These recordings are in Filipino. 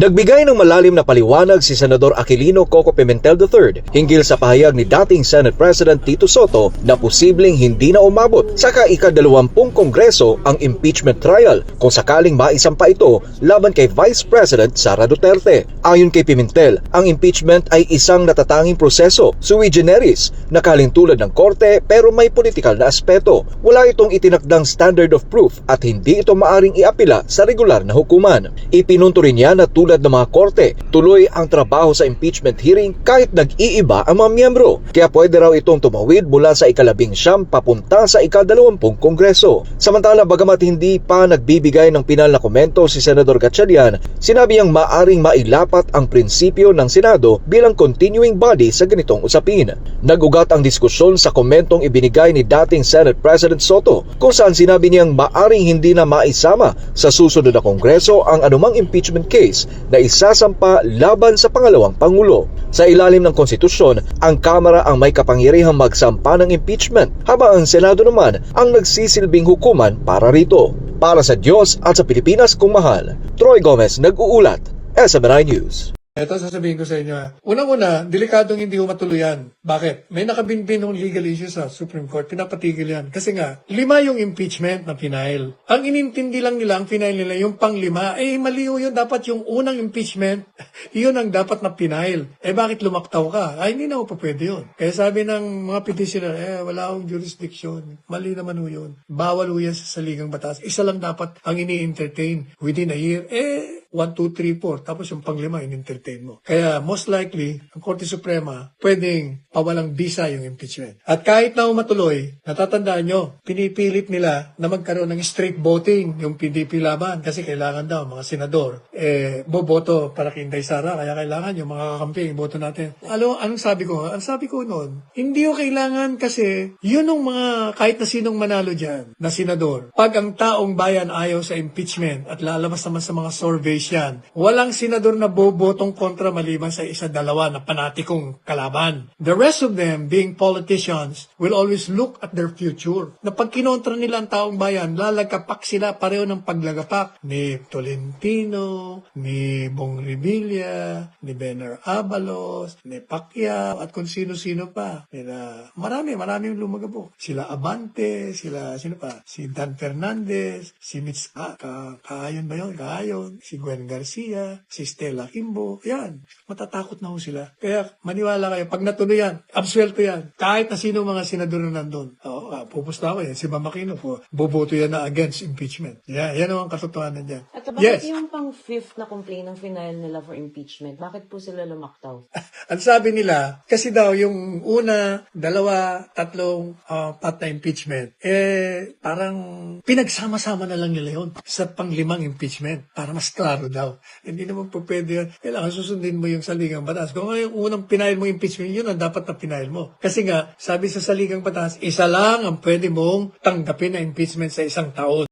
Nagbigay ng malalim na paliwanag si Senador Aquilino Coco Pimentel III hinggil sa pahayag ni dating Senate President Tito Soto na posibleng hindi na umabot sa kaika-dalawampung kongreso ang impeachment trial kung sakaling maisampa ito laban kay Vice President Sara Duterte. Ayon kay Pimentel, ang impeachment ay isang natatanging proseso, sui generis, na kalintulad ng korte pero may politikal na aspeto. Wala itong itinakdang standard of proof at hindi ito maaring iapila sa regular na hukuman. Ipinunto rin niya na tulad ng mga korte, tuloy ang trabaho sa impeachment hearing kahit nag-iiba ang mga miyembro. Kaya pwede raw itong tumawid mula sa ikalabing siyam papunta sa ikadalawampung kongreso. Samantala bagamat hindi pa nagbibigay ng pinal na komento si Senador Gatchalian, sinabi niyang maaring mailapat ang prinsipyo ng Senado bilang continuing body sa ganitong usapin. Nagugat ang diskusyon sa komentong ibinigay ni dating Senate President Soto kung saan sinabi niyang maaring hindi na maisama sa susunod na kongreso ang anumang impeachment case na isasampa laban sa pangalawang pangulo. Sa ilalim ng konstitusyon, ang Kamara ang may kapangyarihang magsampa ng impeachment habang ang Senado naman ang nagsisilbing hukuman para rito. Para sa Diyos at sa Pilipinas kung mahal, Troy Gomez nag-uulat, SMNI News. Ito sasabihin ko sa inyo. ah. Unang-una, delikadong hindi ho matuluyan. Bakit? May nakabinbin ng legal issue sa Supreme Court. Pinapatigil yan. Kasi nga, lima yung impeachment na pinail. Ang inintindi lang nila, ang pinail nila, yung panglima, eh mali yun. Dapat yung unang impeachment, yun ang dapat na pinail. Eh bakit lumaktaw ka? Ay, hindi na ho pa pwede yun. Kaya sabi ng mga petitioner, eh wala akong jurisdiction. Mali naman yun. Bawal ho yan sa saligang batas. Isa lang dapat ang ini-entertain within a year. Eh, 1, 2, 3, 4. Tapos yung panglima, in-entertain mo. Kaya most likely, ang Korte Suprema, pwedeng pawalang bisa yung impeachment. At kahit na matuloy, natatandaan nyo, pinipilit nila na magkaroon ng straight voting yung PDP laban kasi kailangan daw mga senador eh boboto para kay Inday Sara kaya kailangan yung mga kakampi boto natin. Alam anong sabi ko? Ang sabi ko noon, hindi ko kailangan kasi yun yung mga kahit na sinong manalo diyan na senador. Pag ang taong bayan ayaw sa impeachment at lalabas naman sa mga surveys yan, walang senador na bobotong kontra maliban sa isa dalawa na panatikong kalaban. The rest of them being politicians will always look at their future. Na pag kinontra nila ang taong bayan, lalagapak sila pareho ng paglagapak ni Tolentino, ni Bong Revilla, ni Bener Abalos, ni Pacquiao, at kung sino-sino pa. Nila, marami, marami yung lumagabok. Sila Abante, sila, sino pa? Si Dan Fernandez, si Mitch, ah, ka, Kaayon ba yun? Kaayon, si Gwen Garcia, si Stella Kimbo, yan. Matatakot na ho sila. Kaya maniwala kayo, pag natuloy yan, absuelto yan. Kahit na sino mga senador na nandun. Oo, ah, pupusta ako yan. Si Mama Kino po, boboto yan na against impeachment. Yan, yan ang katotohanan dyan. At bakit Yes. yung pang fifth na complaint ng final nila for impeachment? Bakit po sila lumaktaw? Ang sabi nila, kasi daw yung una, dalawa, tatlong uh, pat na impeachment, eh parang pinagsama-sama na lang nila yun sa panglimang impeachment para mas klaro daw. Hindi naman po pwede yun. Kailangan susundin mo yung saligang batas. Kung yung unang pinail mo impeachment, yun ang dapat na pinail mo. Kasi nga, sabi sa saligang batas, isa lang ang pwede mong tanggapin na impeachment sa isang taon.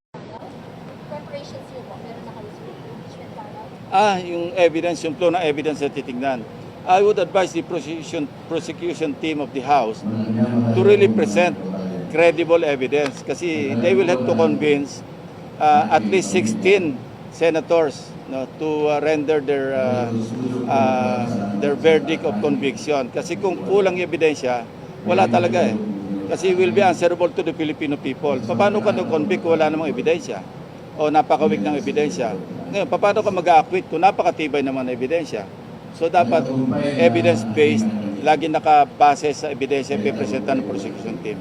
Ah, yung evidence, yung flow ng evidence na titignan. I would advise the prosecution, prosecution team of the House to really present credible evidence kasi they will have to convince uh, at least 16 senators no, to uh, render their uh, uh, their verdict of conviction. Kasi kung kulang yung ebidensya, wala talaga eh. Kasi will be answerable to the Filipino people. Paano ka nag-convict kung wala namang ebidensya? O napakawik ng ebidensya? Ngayon, paano ka mag-acquit kung napakatibay naman ng ebidensya? So dapat evidence-based, lagi nakabase sa ebidensya pipresenta ng prosecution team.